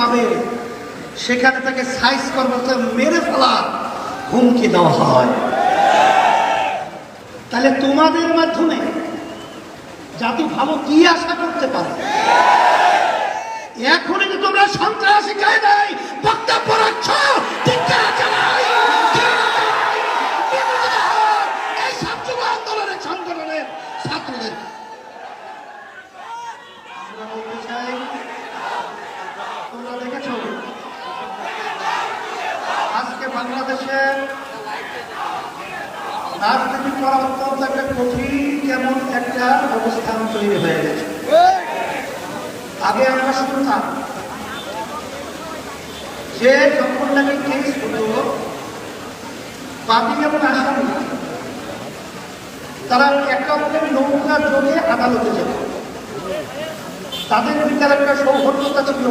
পাবে। সেখানে তাকে সাইজ কর্মতে মেরে ফেলার হুমকি দেওয়া হয়। তাহলে তোমাদের মাধ্যমে জাতি ভালো কি আশা করতে পারে? এখনই তোমরা সন্ত্রাসী কায়দায় বক্তব্য রাজনীতি করা অত্যন্ত একটা কঠিন, কেমন একটা অবস্থান তৈরি হয়ে গেছে। আগে আমরা শুনতাম যে যখন নাকি কেস হতো বাদী এবং আসামি তারা একে অপরের নৌকা যোগে আদালতে যেত তাদের ভিতরে একটা সৌহার্দ্যতা ছিল।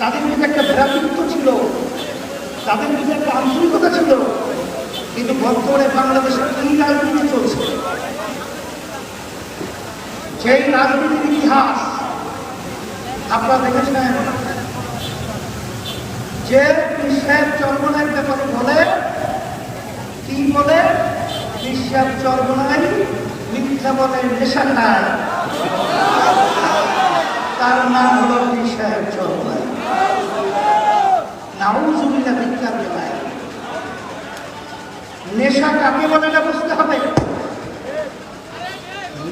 তাদের ভিতরে একটা ভ্রাতৃত্ব ছিল। তাদের ভিতরে একটা আন্তরিকতা ছিল। কিন্তু বর্তমানে বাংলাদেশে কি রাজনীতি চলছে। সেই রাজনীতির ইতিহাস আপনারা দেখেছেন যে বিশ্বের চর্মনের ব্যাপারে বলে, কি বলে? বিশ্বের চর্মনাই মিথ্যা বলে নেশা খায়? তার নাম হলো নেশা কাকে বলে না বুঝতে হবে।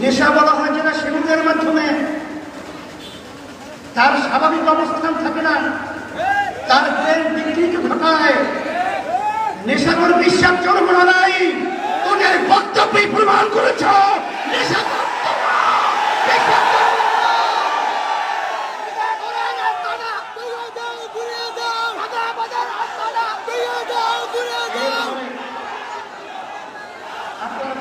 নেশা বলা হয় যেটা সেগুলোর মাধ্যমে। তার স্বাভাবিক অবস্থান থাকে না। তার প্রেম বিকৃতি ঘটায়। নেশাকর বিশ্বাস জন্ম নাই। তোদের বক্তব্যই প্রমাণ করেছ। নেশা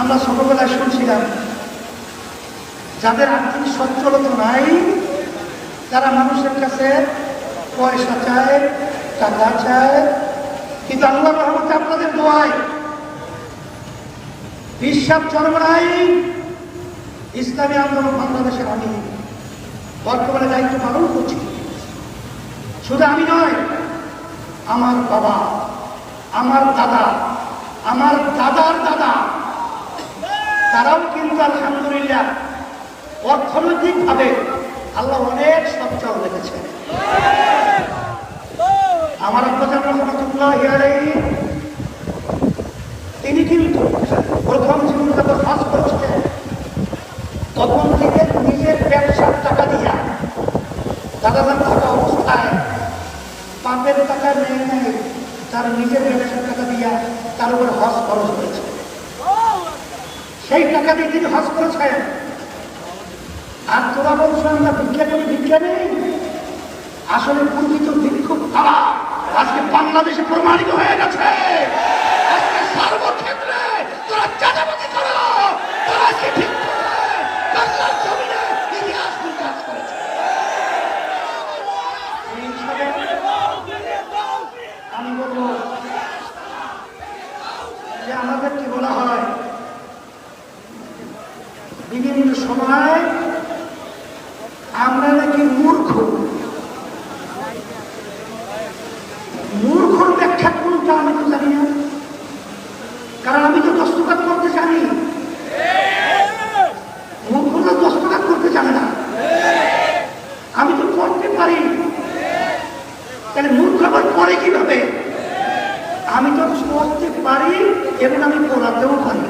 আমরা ছোটবেলায় শুনছিলাম, যাদের আর্থিক সচ্ছলতা নাই, তারা মানুষের কাছে পয়সা চায়, টাকা চায়। কিন্তু আল্লাহ রহমতে আপনাদের দোয়ায় বিশ্বাস চরমরাই ইসলামী আন্দোলন বাংলাদেশের আমি বর্তমানে দায়িত্ব পালন করছি। শুধু আমি নয়, আমার বাবা, আমার দাদা, আমার দাদার দাদা তারাও কিন্তু আলহামদুলিল্লাহ অর্থনৈতিকভাবে আল্লাহ অনেক সচ্ছল রেখেছে আমার তিনি কিন্তু প্রথম জীবন যখন হজ করেছিলেন তখন থেকে নিজের ব্যবসার টাকা দিয়া দাদাদান থাকা অবস্থায় পাপের টাকা নেয় নেই, তার নিজের ব্যবসার টাকা দিয়া তার উপর হজ খরচ হয়েছে। সেই টাকা দিয়ে তিনি হজ করেছেন। আর তোরা বলছো আমরা ভিক্ষা নেই। আসলে প্রকৃত ভিক্ষুক তারা আজকে বাংলাদেশে প্রমাণিত হয়ে গেছে। তোরা আমি বলব যে আমাদেরকে বলা হয়? বিভিন্ন সময় আমরা নাকি মূর্খ। মূর্খর ব্যাখ্যা কোনটা আমি তো জানি না। কারণ আমি তো দস্তকাত করতে জানি। মূর্খরা দস্তকাত করতে জানে না। আমি তো করতে পারি। তাহলে মূর্খ আবার করে কীভাবে? আমি তো করতে পারি এবং আমি পড়াতেও পারি।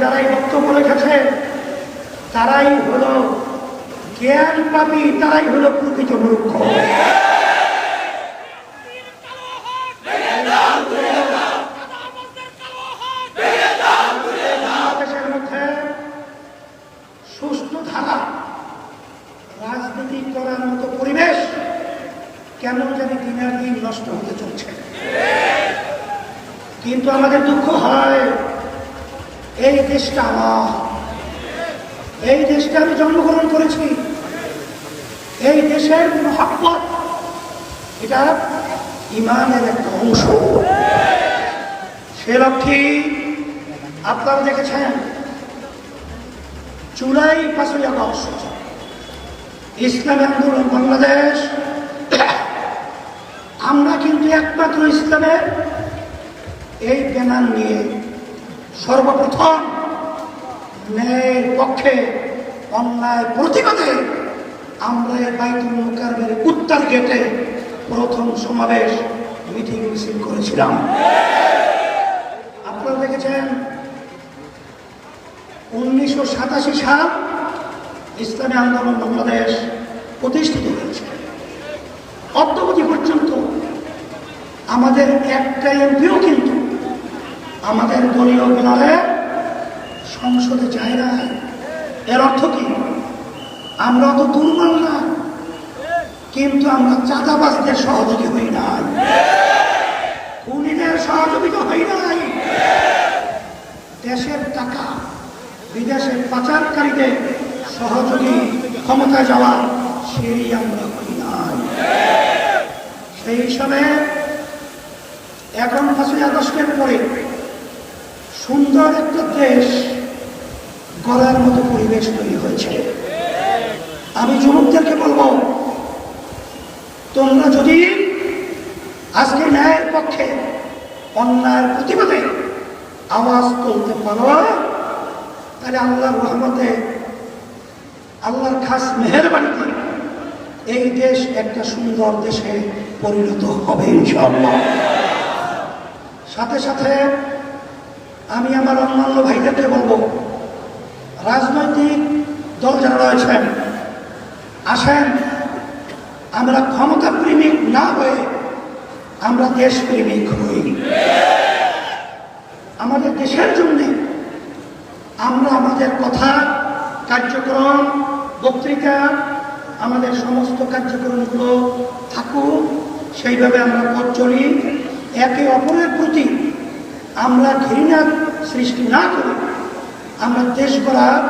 যারাই বক্তব্য রেখেছে, তারাই হল জ্ঞান পাপি, তারাই হল প্রকৃত মূর্খ। রাজনীতি করার মতো পরিবেশ কেন দিনের দিন নষ্ট হতে চলছে। কিন্তু আমাদের দুঃখ হয় এই দেশটা আমার। এই দেশটা আমি জন্মগ্রহণ করেছি। এই দেশের মহাব্বত, এটা ইমানের একটা অংশ। সে লক্ষ্যে আপনারা দেখেছেন, জুলাই পাঁচই আগস্ট, ইসলামী আন্দোলন বাংলাদেশ। আমরা কিন্তু একমাত্র ইসলামের এই ব্যানার নিয়ে সর্বপ্রথম ন্যায়ের পক্ষে অন্যায় প্রতিবাদে আমরা বাইতুল মুকারমের উত্তর গেটে প্রথম সমাবেশ মিটিং মিছিল করেছিলাম। আপনারা দেখেছেন উনিশশো সাতাশি সাল ইসলামী আন্দোলন বাংলাদেশ প্রতিষ্ঠিত হয়েছে। অদ্যবধি পর্যন্ত আমাদের একটা কিন্তু আমাদের দলীয় বিনালে সংসদে যায় না। এর অর্থ কি? আমরা তো দুর্বল না, কিন্তু আমরা চাঁদাবাজদের সহযোগী হই নাই। খুনিদের সহযোগিতা হই নাই। দেশের টাকা বিদেশের পাচারকারীদের সহযোগী ক্ষমতায় যাওয়া সেই আমরা হই নাই। সেই হিসাবে এখন পাঁচই আগস্টের পরে সুন্দর একটা দেশ গড়ার মতো পরিবেশ তৈরি হয়েছে। আমি যুবকদেরকে বলব, তোমরা যদি আজকে ন্যায়ের পক্ষে অন্যায়ের প্রতিবাদে আওয়াজ তুলতে পারো, তাহলে আল্লাহর রহমতে, আল্লাহর খাস মেহরবানিতে এই দেশ একটা সুন্দর দেশে পরিণত হবে সাথে সাথে আমি আমার অন্যান্য ভাইদেরকে বলব, রাজনৈতিক দল যারা রয়েছেন আসেন, আমরা ক্ষমতা প্রেমিক না হয়ে আমরা দেশ প্রেমিক হই। আমাদের দেশের জন্য আমরা আমাদের কথা, কার্যক্রম, বক্তৃতা, আমাদের সমস্ত কার্যক্রমগুলো থাকুক, সেইভাবে আমরা পথ চলি। একে অপরের প্রতি আমরা ঘৃণা সৃষ্টি না করে আমরা দেশ গড়ার,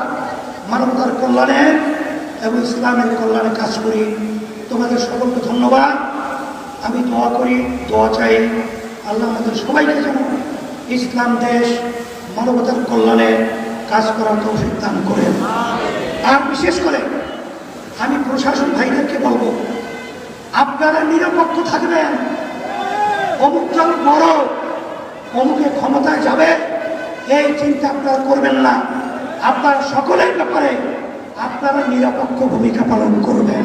মানবতার কল্যাণে এবং ইসলামের কল্যাণে কাজ করি। তোমাদের সকলকে ধন্যবাদ। আমি দোয়া করি, দোয়া চাই আল্লাহ আমাদের সবাইকে যেন ইসলাম, দেশ, মানবতার কল্যাণে কাজ করার তৌফিক দান করেন আর বিশেষ করে আমি প্রশাসন ভাইদেরকে বলব, আপনারা নিরপেক্ষ থাকবেন। অমুক দল বড়, অমুকে ক্ষমতায় যাবে। এই চিন্তা আপনারা করবেন না। আপনারা সকলের ব্যাপারে আপনারা নিরপেক্ষ ভূমিকা পালন করবেন।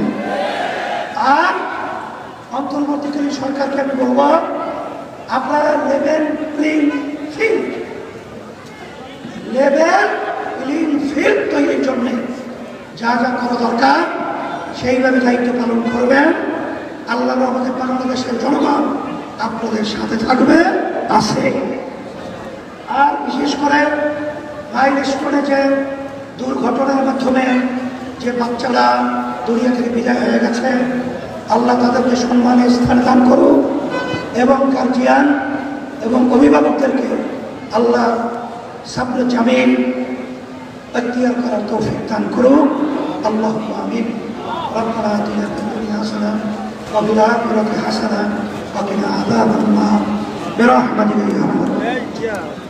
আর অন্তর্বর্তীকালীন সরকারকে আমি বলব, আপনারা level playing field level playing field তৈরির জন্য। যা যা করা দরকার, সেইভাবে দায়িত্ব পালন করবেন। আল্লাহ আমাদের বাংলাদেশের জনগণ আপনাদের সাথে থাকবে, আছে। বিশেষ করে মাইলস্টোনে যে দুর্ঘটনার মাধ্যমে যে বাচ্চারা দুনিয়া থেকে বিদায় হয়ে গেছে আল্লাহ তাদেরকে সম্মানের স্থান দান করুক এবং গার্জিয়ান এবং অভিভাবকদেরকে আল্লাহ সাবর জামিন اختيار করার তৌফিক দান করুক আল্লাহ আমিন ربنا آتنا في الدنيا حسنة وفي الآخرة حسنة وقنا عذاب النار برحمتك يا رب